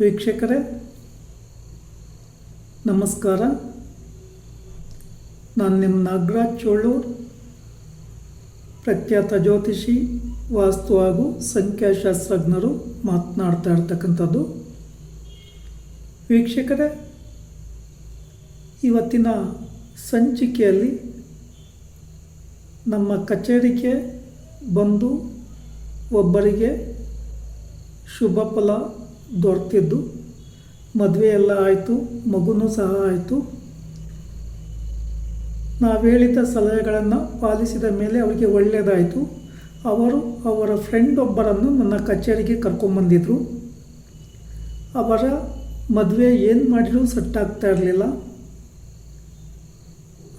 ವೀಕ್ಷಕರೇ, ನಮಸ್ಕಾರ. ನಾನು ನಿಮ್ಮ ನಾಗರಾಜ್ ಚೋಳೂರ್, ಪ್ರಖ್ಯಾತ ಜ್ಯೋತಿಷಿ, ವಾಸ್ತು ಹಾಗೂ ಸಂಖ್ಯಾಶಾಸ್ತ್ರಜ್ಞರು ಮಾತನಾಡ್ತಾ ಇರ್ತಕ್ಕಂಥದ್ದು. ವೀಕ್ಷಕರೇ, ಇವತ್ತಿನ ಸಂಚಿಕೆಯಲ್ಲಿ ನಮ್ಮ ಕಚೇರಿಗೆ ಬಂದು ಒಬ್ಬರಿಗೆ ಶುಭ ಫಲ ದೊರೆತಿದ್ದು ಮದುವೆ ಎಲ್ಲ ಆಯಿತು, ಮಗುನೂ ಸಹ ಆಯಿತು. ನಾವು ಹೇಳಿದ ಸಲಹೆಗಳನ್ನು ಪಾಲಿಸಿದ ಮೇಲೆ ಅವರಿಗೆ ಒಳ್ಳೆಯದಾಯಿತು ಅವರು ಅವರ ಫ್ರೆಂಡ್ ಒಬ್ಬರನ್ನು ನನ್ನ ಕಚೇರಿಗೆ ಕರ್ಕೊಂಬಂದಿದ್ರು. ಅವರ ಮದುವೆ ಏನು ಮಾಡಿದರೂ ಸೆಟ್ಟಾಗ್ತಾ ಇರಲಿಲ್ಲ.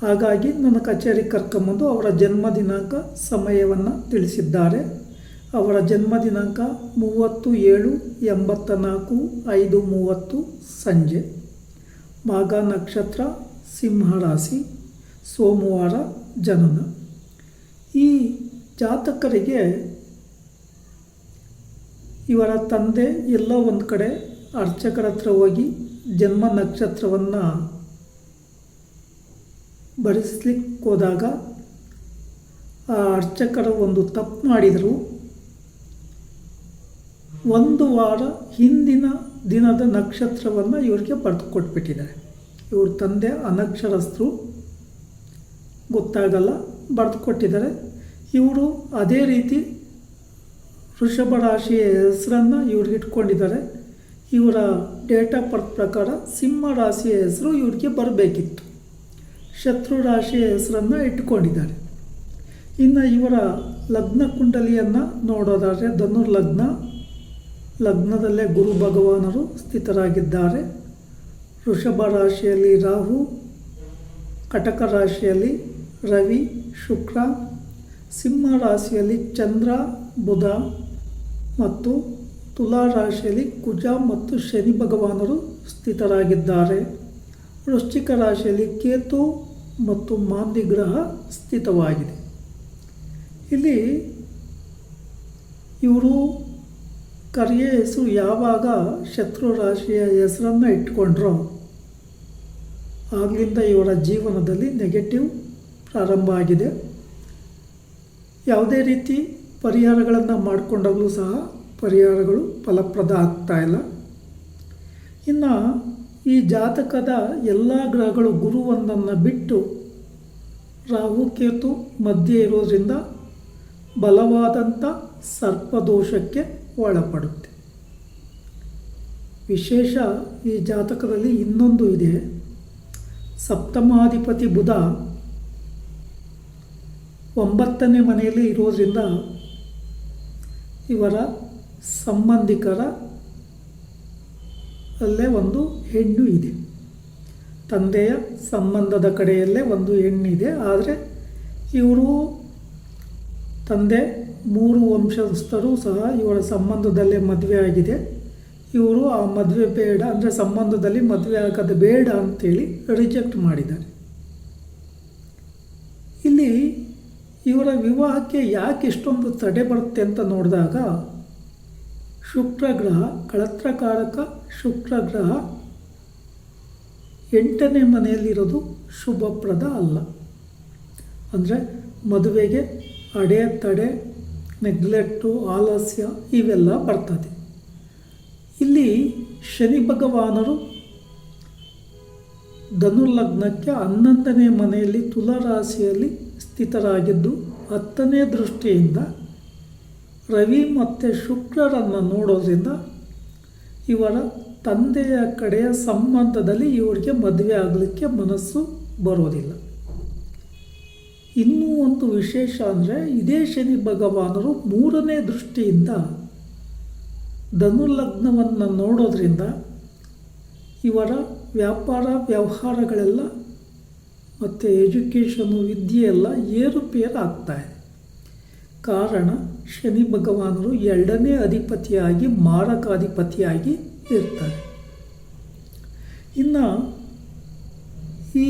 ಹಾಗಾಗಿ ನನ್ನ ಕಚೇರಿಗೆ ಕರ್ಕೊಂಬಂದು ಅವರ ಜನ್ಮ ದಿನಾಂಕ ಸಮಯವನ್ನು ತಿಳಿಸಿದ್ದಾರೆ. ಅವರ ಜನ್ಮ ದಿನಾಂಕ ಮೂವತ್ತು ಏಳು ಎಂಬತ್ತ ನಾಲ್ಕು ಐದು ಮೂವತ್ತು ಸಂಜೆ. ಮಾಘ ನಕ್ಷತ್ರ ಸಿಂಹರಾಶಿ ಸೋಮವಾರ ಜನನ. ಈ ಜಾತಕರಿಗೆ ಇವರ ತಂದೆ ಎಲ್ಲೋ ಒಂದು ಕಡೆ ಅರ್ಚಕರ ಹತ್ರ ಹೋಗಿ ಜನ್ಮ ನಕ್ಷತ್ರವನ್ನು ಬರೆಸ್ಲಿಕ್ಕೆ ಹೋದಾಗ ಆ ಅರ್ಚಕರು ಒಂದು ತಪ್ಪು ಮಾಡಿದರು. ಒಂದು ವಾರ ಹಿಂದಿನ ದಿನದ ನಕ್ಷತ್ರವನ್ನು ಇವರಿಗೆ ಬರೆದು ಕೊಟ್ಬಿಟ್ಟಿದ್ದಾರೆ. ಇವ್ರ ತಂದೆ ಅನಕ್ಷರಸ್ಥರು ಗೊತ್ತಾಗಲ್ಲ ಬರೆದು ಕೊಟ್ಟಿದ್ದಾರೆ. ಇವರು ಅದೇ ರೀತಿ ವೃಷಭ ರಾಶಿಯ ಹೆಸರನ್ನು ಇವ್ರಿಗೆ ಇಟ್ಕೊಂಡಿದ್ದಾರೆ. ಇವರ ಡೇಟ್ ಆಫ್ ಬರ್ತ್ ಪ್ರಕಾರ ಸಿಂಹ ರಾಶಿಯ ಹೆಸರು ಇವ್ರಿಗೆ ಬರಬೇಕಿತ್ತು. ಶತ್ರು ರಾಶಿಯ ಹೆಸರನ್ನು ಇಟ್ಕೊಂಡಿದ್ದಾರೆ. ಇನ್ನು ಇವರ ಲಗ್ನ ಕುಂಡಲಿಯನ್ನು ನೋಡೋದಾದರೆ ಧನುರ್ ಲಗ್ನ ಲಗ್ನದಲ್ಲೇ ಗುರು ಭಗವಾನರು ಸ್ಥಿತರಾಗಿದ್ದಾರೆ. ವೃಷಭ ರಾಶಿಯಲ್ಲಿ ರಾಹು, ಕಟಕ ರಾಶಿಯಲ್ಲಿ ರವಿ, ಶುಕ್ರ, ಸಿಂಹ ರಾಶಿಯಲ್ಲಿ ಚಂದ್ರ, ಬುಧ ಮತ್ತು ತುಲಾ ರಾಶಿಯಲ್ಲಿ ಕುಜ ಮತ್ತು ಶನಿ ಭಗವಾನರು ಸ್ಥಿತರಾಗಿದ್ದಾರೆ. ವೃಶ್ಚಿಕ ರಾಶಿಯಲ್ಲಿ ಕೇತು ಮತ್ತು ಮಾಂದಿ ಗ್ರಹ ಸ್ಥಿತವಾಗಿದೆ. ಇಲ್ಲಿ ಇವರು ಕರಿಯ ಹೆಸರು ಯಾವಾಗ ಶತ್ರು ರಾಶಿಯ ಹೆಸರನ್ನು ಇಟ್ಕೊಂಡ್ರೋ ಆಗಲಿಂದ ಇವರ ಜೀವನದಲ್ಲಿ ನೆಗೆಟಿವ್ ಪ್ರಾರಂಭ ಆಗಿದೆ. ಯಾವುದೇ ರೀತಿ ಪರಿಹಾರಗಳನ್ನು ಮಾಡಿಕೊಂಡಾಗಲೂ ಸಹ ಪರಿಹಾರಗಳು ಫಲಪ್ರದ ಆಗ್ತಾ ಇಲ್ಲ. ಇನ್ನು ಈ ಜಾತಕದ ಎಲ್ಲ ಗ್ರಹಗಳು ಗುರುವೊಂದನ್ನು ಬಿಟ್ಟು ರಾಹು, ಕೇತು ಮಧ್ಯೆ ಇರೋದರಿಂದ ಬಲವಾದಂಥ ಸರ್ಪದೋಷಕ್ಕೆ ಒಳಪಡುತ್ತೆ. ವಿಶೇಷ ಈ ಜಾತಕದಲ್ಲಿ ಇನ್ನೊಂದು ಇದೆ. ಸಪ್ತಮಾಧಿಪತಿ ಬುಧ ಒಂಬತ್ತನೇ ಮನೆಯಲ್ಲಿ ಇರೋದ್ರಿಂದ ಇವರ ಸಂಬಂಧಿಕರ ಅಲ್ಲೇ ಒಂದು ಹೆಣ್ಣು ಇದೆ. ತಂದೆಯ ಸಂಬಂಧದ ಕಡೆಯಲ್ಲೇ ಒಂದು ಹೆಣ್ಣಿದೆ ಆದರೆ ಇವರು ತಂದೆ, ಮೂರು ವಂಶಸ್ಥರು ಸಹ ಇವರ ಸಂಬಂಧದಲ್ಲೇ ಮದುವೆ ಆಗಿದೆ. ಇವರು ಆ ಮದುವೆ ಬೇಡ, ಅಂದರೆ ಸಂಬಂಧದಲ್ಲಿ ಮದುವೆ ಆಗೋದು ಬೇಡ ಅಂತೇಳಿ ರಿಜೆಕ್ಟ್ ಮಾಡಿದ್ದಾರೆ. ಇಲ್ಲಿ ಇವರ ವಿವಾಹಕ್ಕೆ ಯಾಕೆ ಇಷ್ಟೊಂದು ತಡೆ ಬರುತ್ತೆ ಅಂತ ನೋಡಿದಾಗ ಶುಕ್ರ ಗ್ರಹ ಕಳತ್ರಕಾರಕ ಶುಕ್ರ ಗ್ರಹ ಎಂಟನೇ ಮನೆಯಲ್ಲಿರೋದು ಶುಭಪ್ರದ ಅಲ್ಲ. ಅಂದರೆ ಮದುವೆಗೆ ಅಡೆ ತಡೆ ನೆಗ್ಲೆಕ್ಟು ಆಲಸ್ಯ ಇವೆಲ್ಲ ಬರ್ತದೆ. ಇಲ್ಲಿ ಶನಿ ಭಗವಾನರು ಧನುರ್ಲಗ್ನಕ್ಕೆ ಹನ್ನೊಂದನೇ ಮನೆಯಲ್ಲಿ ತುಲಾರಾಶಿಯಲ್ಲಿ ಸ್ಥಿತರಾಗಿದ್ದು, ಹತ್ತನೇ ದೃಷ್ಟಿಯಿಂದ ರವಿ ಮತ್ತು ಶುಕ್ರರನ್ನು ನೋಡೋದ್ರಿಂದ ಇವರ ತಂದೆಯ ಕಡೆಯ ಸಂಬಂಧದಲ್ಲಿ ಇವರಿಗೆ ಮದುವೆ ಆಗಲಿಕ್ಕೆ ಮನಸ್ಸು ಬರೋದಿಲ್ಲ. ಇನ್ನೂ ಒಂದು ವಿಶೇಷ ಅಂದರೆ ಇದೇ ಶನಿ ಭಗವಾನರು ಮೂರನೇ ದೃಷ್ಟಿಯಿಂದ ಧನುರ್ಲಗ್ನವನ್ನು ನೋಡೋದ್ರಿಂದ ಇವರ ವ್ಯಾಪಾರ, ವ್ಯವಹಾರಗಳೆಲ್ಲ ಮತ್ತು ಎಜುಕೇಷನು, ವಿದ್ಯೆ ಎಲ್ಲ ಏರುಪೇರು ಆಗ್ತಾಯಿದೆ ಕಾರಣ ಶನಿ ಭಗವಾನರು ಎರಡನೇ ಅಧಿಪತಿಯಾಗಿ, ಮಾರಕಾಧಿಪತಿಯಾಗಿ ಇರ್ತಾರೆ. ಇನ್ನು ಈ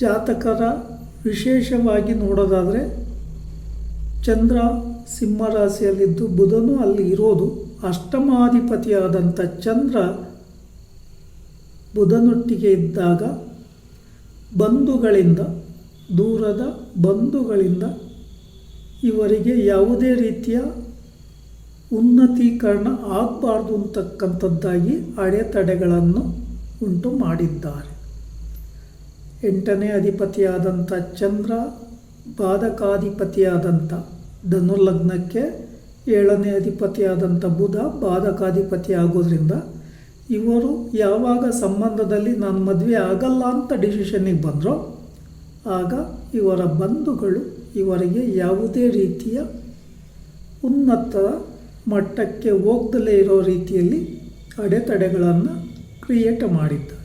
ಜಾತಕರ ವಿಶೇಷವಾಗಿ ನೋಡೋದಾದರೆ ಚಂದ್ರ ಸಿಂಹರಾಶಿಯಲ್ಲಿದ್ದು ಬುಧನು ಅಲ್ಲಿ ಇರೋದು ಅಷ್ಟಮಾಧಿಪತಿಯಾದಂಥ ಚಂದ್ರ ಬುಧನೊಟ್ಟಿಗೆ ಇದ್ದಾಗ ಬಂಧುಗಳಿಂದ, ದೂರದ ಬಂಧುಗಳಿಂದ ಇವರಿಗೆ ಯಾವುದೇ ರೀತಿಯ ಉನ್ನತೀಕರಣ ಆಗಬಾರ್ದು ಅಂತಕ್ಕಂಥದ್ದಾಗಿ ಅಡೆತಡೆಗಳನ್ನು ಉಂಟು ಮಾಡಿದ್ದಾರೆ. ಎಂಟನೇ ಅಧಿಪತಿಯಾದಂಥ ಚಂದ್ರ, ಬಾಧಕಾಧಿಪತಿಯಾದಂಥ ಧನುರ್ಲಗ್ನಕ್ಕೆ ಏಳನೇ ಅಧಿಪತಿಯಾದಂಥ ಬುಧ ಬಾಧಕಾಧಿಪತಿ ಆಗೋದ್ರಿಂದ ಇವರು ಯಾವಾಗ ಸಂಬಂಧದಲ್ಲಿ ನಾನು ಮದುವೆ ಆಗಲ್ಲ ಅಂತ ಡಿಸಿಷನ್ನಿಗೆ ಬಂದರೋ, ಆಗ ಇವರ ಬಂಧುಗಳು ಇವರಿಗೆ ಯಾವುದೇ ರೀತಿಯ ಉನ್ನತ ಮಟ್ಟಕ್ಕೆ ಹೋಗ್ದಲೇ ಇರೋ ರೀತಿಯಲ್ಲಿ ಅಡೆತಡೆಗಳನ್ನು ಕ್ರಿಯೇಟ್ ಮಾಡಿದ್ದಾರೆ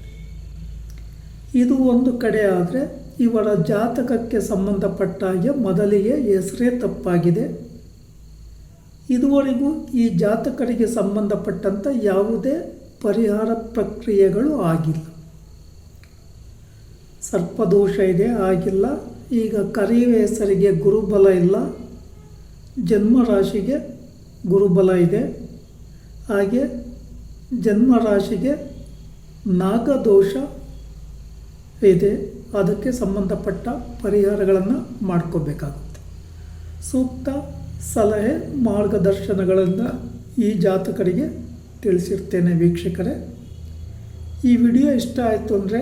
ಇದು ಒಂದು ಕಡೆ ಆದರೆ ಇವರ ಜಾತಕಕ್ಕೆ ಸಂಬಂಧಪಟ್ಟ ಹಾಗೆ ಮೊದಲಿಗೆ ಹೆಸರೇ ತಪ್ಪಾಗಿದೆ. ಇದುವರೆಗೂ ಈ ಜಾತಕರಿಗೆ ಸಂಬಂಧಪಟ್ಟಂಥ ಯಾವುದೇ ಪರಿಹಾರ ಪ್ರಕ್ರಿಯೆಗಳು ಆಗಿಲ್ಲ. ಸರ್ಪದೋಷ ಇದೆ, ಆಗಿಲ್ಲ. ಈಗ ಕರೆಯುವ ಹೆಸರಿಗೆ ಗುರುಬಲ ಇಲ್ಲ. ಜನ್ಮರಾಶಿಗೆ ಗುರುಬಲ ಇದೆ. ಹಾಗೆ ಜನ್ಮರಾಶಿಗೆ ನಾಗದೋಷ ಇದೆ. ಅದಕ್ಕೆ ಸಂಬಂಧಪಟ್ಟ ಪರಿಹಾರಗಳನ್ನು ಮಾಡ್ಕೋಬೇಕಾಗುತ್ತೆ. ಸೂಕ್ತ ಸಲಹೆ ಮಾರ್ಗದರ್ಶನಗಳನ್ನು ಈ ಜಾತಕರಿಗೆ ತಿಳಿಸಿರ್ತೇನೆ ವೀಕ್ಷಕರೇ. ಈ ವಿಡಿಯೋ ಇಷ್ಟ ಆಯಿತು ಅಂದರೆ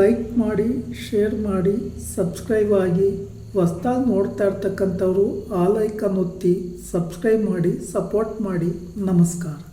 ಲೈಕ್ ಮಾಡಿ, ಶೇರ್ ಮಾಡಿ, ಸಬ್ಸ್ಕ್ರೈಬ್ ಆಗಿ. ಹೊಸ್ದಾಗಿ ನೋಡ್ತಾ ಇರ್ತಕ್ಕಂಥವ್ರು ಆ ಲೈಕನ್ನು ಒತ್ತಿ ಸಬ್ಸ್ಕ್ರೈಬ್ ಮಾಡಿ, ಸಪೋರ್ಟ್ ಮಾಡಿ. ನಮಸ್ಕಾರ.